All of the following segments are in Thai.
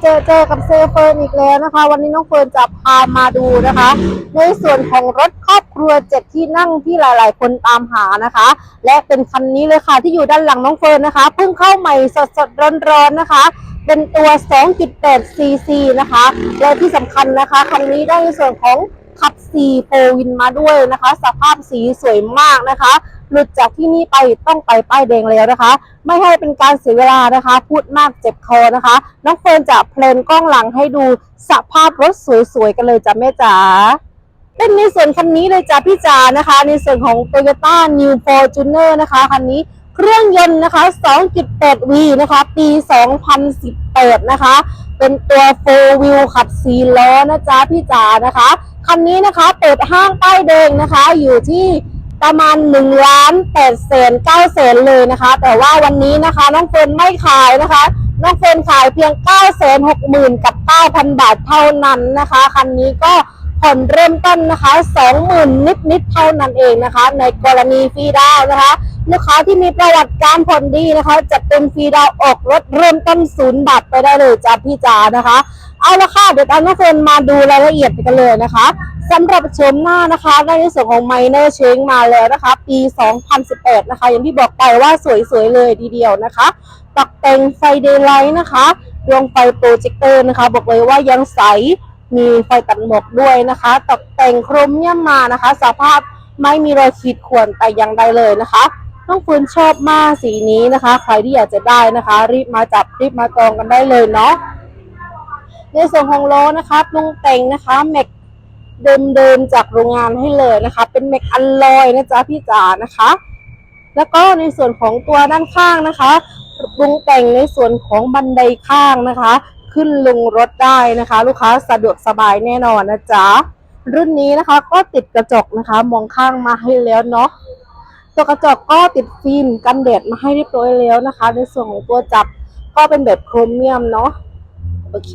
เจอเจอกับเซเฟิร์นอีกแล้วนะคะ วันนี้น้องเฟิร์นจะพามาดูนะคะ ในส่วนของรถครอบครัวเจ็ดที่นั่งที่หลาย ๆ คนตามหานะคะ และเป็นคันนี้เลยค่ะที่อยู่ด้านหลังน้องเฟิร์นนะคะเพิ่งเข้าใหม่สดๆร้อนๆนะคะ เป็นตัว 2.8 cc นะคะ และที่สำคัญนะคะคันนี้ได้ในส่วนของขับสีโฟวินมาด้วยนะคะ สภาพสีสวยมากนะคะ หลุดจากที่นี่ไปต้องไปป้ายแดงแล้วนะคะ ไม่ให้เป็นการเสียเวลานะคะ พูดมากเจ็บคอนะคะ น้องเฟิร์นจะเพลนกล้องหลังให้ดูสภาพรถสวยๆกันเลยจ้ะแม่จ๋าเป็นในส่วนคันนี้เลยจ้ะพี่จ๋านะคะ ในส่วนของ Toyota New Fortuner นะคะคันนี้เครื่องยนต์นะคะ 2.8V นะคะ ปี 2018 นะคะ เป็นตัว 4 wheel ขับ4ล้อนะจ๊ะพี่จ๋านะคะ คันนี้นะคะเปิดห้างป้ายแดงนะคะ อยู่ที่ ประมาณ1ล้าน8แสน9แสนเลยนะคะ แต่ว่าวันนี้นะคะน้องเฟิร์นไม่ขายนะคะ น้องเฟิร์นขายเพียง9 6 0 0 0 0กับ 9,000 บาทเท่านั้นนะคะคันนี้ก็ผ่อนเริ่มต้นนะคะ20,000นิดนิดเท่านั้นเองนะคะ ในกรณีฟรีดาวนะคะลูกค้าที่มีประวัติการผ่อนดีนะคะจะเป็นฟรีดาวออกรถเริ่มต้นศูนย์บาทไปได้เลยจ้าพี่จ๋านะคะ เอาละค่ะ เดี๋ยวตามน้องเฟิร์นมาดูรายละเอียดกันเลยนะคะสำหรับโฉมหน้านะคะได้ในส่วนของไมเนอร์เชงมาแล้วนะคะ ปี 2018 นะคะ อย่างที่บอกไปว่าสวยๆเลยทีเดียวนะคะตกแต่งไฟเดย์ไลท์นะคะดวงไฟโปรเจคเตอร์นะคะ บอกเลยว่ายังใสมีไฟตัดหมอกด้วยนะคะตกแต่งโครมเมียมมานะคะ สภาพไม่มีรอยขีดข่วนแต่อย่างใดเลยนะคะน้องฟืนชอบมากสีนี้นะคะ ใครที่อยากจะได้นะคะ รีบมาจับรีบมาจองกันได้เลยเนาะ ในส่วนของล้อนะคะปรุงแต่งนะคะแม็กเดิมๆจากโรงงานให้เลยนะคะ เป็นแม็กอัลลอยนะจ๊ะพี่จ๋านะคะ แล้วก็ในส่วนของตัวด้านข้างนะคะปรุงแต่งในส่วนของบันไดข้างนะคะ ขึ้นลงรถได้นะคะ ลูกค้าสะดวกสบายแน่นอนนะจ๊ะรุ่นนี้นะคะก็ติดกระจกนะคะ มองข้างมาให้แล้วเนาะตัวกระจกก็ติดฟิล์มกันแดดมาให้เรียบร้อยแล้วนะคะ ในส่วนของตัวจับก็เป็นแบบโครเมียมเนาะโอเค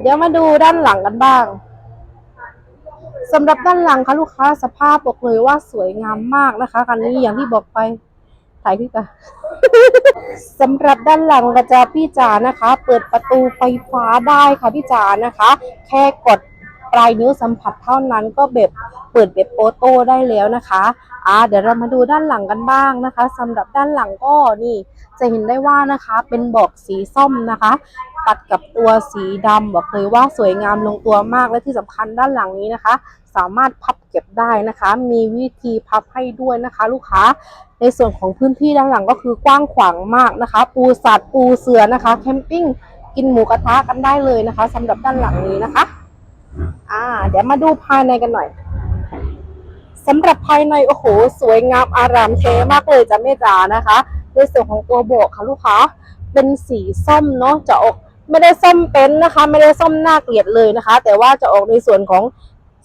เดี๋ยวมาดูด้านหลังกันบ้างสำหรับด้านหลังค่ะลูกค้าสภาพบอกเลยว่าสวยงามมากนะคะคันนี้อย่างที่บอกไปถ่ายพี่ตาสำหรับด้านหลังกระจาพี่จ๋านะคะ เปิดประตูไฟฟ้าได้ค่ะพี่จ๋านะคะ แค่กดปลายนิ้วสัมผัสเท่านั้นก็แบบเปิดแบบโอโต้ได้แล้วนะคะอ่าเดี๋ยวเรามาดูด้านหลังกันบ้างนะคะสำหรับด้านหลังก็นี่จะเห็นได้ว่านะคะ เป็นบอกสีส้มนะคะ ตัดกับตัวสีดำบอกเลยว่าสวยงามลงตัวมากและที่สำคัญด้านหลังนี้นะคะ สามารถพับเก็บได้นะคะ มีวิธีพับให้ด้วยนะคะ ลูกค้าในส่วนของพื้นที่ด้านหลังก็คือกว้างขวางมากนะคะ ปูสัตว์ปูเสือนะคะ แคมปิ้งกินหมูกระทะกันได้เลยนะคะสำหรับด้านหลังนี้นะคะ อ่า เดี๋ยวมาดูภายในกันหน่อยสำหรับภายในโอ้โห สวยงามอารามเทมากเลยจ้ะแม่จ๋านะคะ ในส่วนของตัวโบกค่ะลูกค้าเป็นสีส้มเนาะจะออก ไม่ได้ส้มเป็นนะคะ ไม่ได้ส้มหน่าเกลียดเลยนะคะ แต่ว่าจะออกในส่วนของ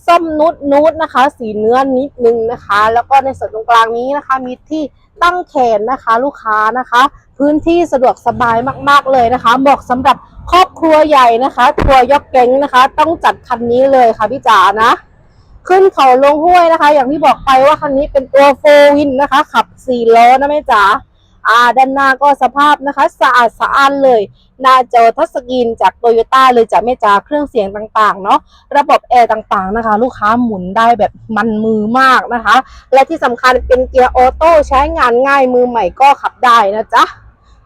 ส้มนุดนุดนะคะ สีเนื้อนิดนึงนะคะ แล้วก็ในส่วนตรงกลางนี้นะคะ มีที่ตั้งแขนนะคะ ลูกค้านะคะ พื้นที่สะดวกสบายมากๆเลยนะคะเหมาะสำหรับครอบครัวใหญ่นะคะทัวยกเก๋งนะคะ ต้องจัดคันนี้เลยค่ะพี่จ๋านะ ขึ้นเขาลงห้วยนะคะ อย่างที่บอกไปว่าคันนี้เป็นตัวโฟวินนะคะ ขับสี่ล้อนะแม่จ๋า อ่าด้านหน้าก็สภาพนะคะสะอาดสะอ้านเลย หน้าจอทัชสกรีนจากโตโยต้าเลยจ้ะแม่จาเครื่องเสียงต่างๆ เนาะระบบแอร์ต่างๆนะคะ ลูกค้าหมุนได้แบบมันมือมากนะคะ และที่สำคัญเป็นเกียร์ออโต้ใช้งานง่ายมือใหม่ก็ขับได้นะจ๊ะ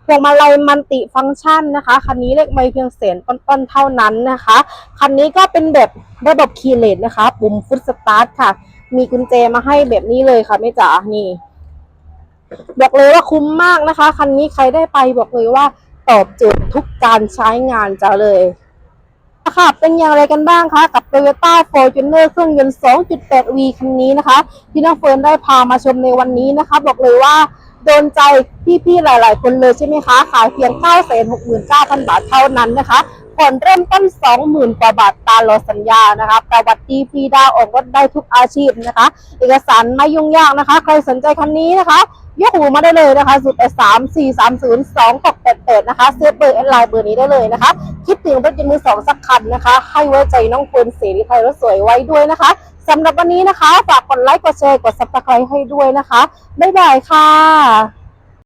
พวงมาลัยมันติฟังก์ชันนะคะคันนี้เลขไม่เพียงเศษต้นๆเท่านั้นนะคะคันนี้ก็เป็นแบบระบบคีย์เลสนะคะ ปุ่มฟุตสตาร์ทค่ะ มีกุญแจมาให้แบบนี้เลยค่ะแม่จ๋านี่ บอกเลยว่าคุ้มมากนะคะ คันนี้ใครได้ไปบอกเลยว่าตอบโจทย์ทุกการใช้งานจ้าเลยค่ะเป็นอย่างไรกันบ้างคะกับ Toyota Fortuner เครื่องยนต์ 2.8V คันนี้นะคะ ที่น้องเฟิร์นได้พามาชมในวันนี้นะคะ บอกเลยว่าโดนใจพี่ๆหลาย ๆ คนเลยใช่ไหมคะ ขายเพียง 969,000 บาทเท่านั้นนะคะ ผ่อนเริ่มต้น 20,000 กว่าบาทตามรอสัญญานะคะประวัติดีฟรีดาวออกรถได้ทุกอาชีพนะคะ เอกสารไม่ยุ่งยากนะคะ ใครสนใจคันนี้นะคะ ยกหูมาได้เลยนะคะสุดสามสี่สามศูนย์สองหกแปดแปดนะคะเซฟเบอร์แอดไลน์เบอร์นี้ได้เลยนะคะ คิดถึงรถยนต์มือสองสักคันนะคะ ให้ไว้ใจน้องเฟิร์นเสรีไทยรถสวยไว้ด้วยนะคะสำหรับวันนี้นะคะ ฝากกดไลค์กดแชร์กดซับสไครต์ให้ด้วยนะคะ บ๊ายบายค่ะ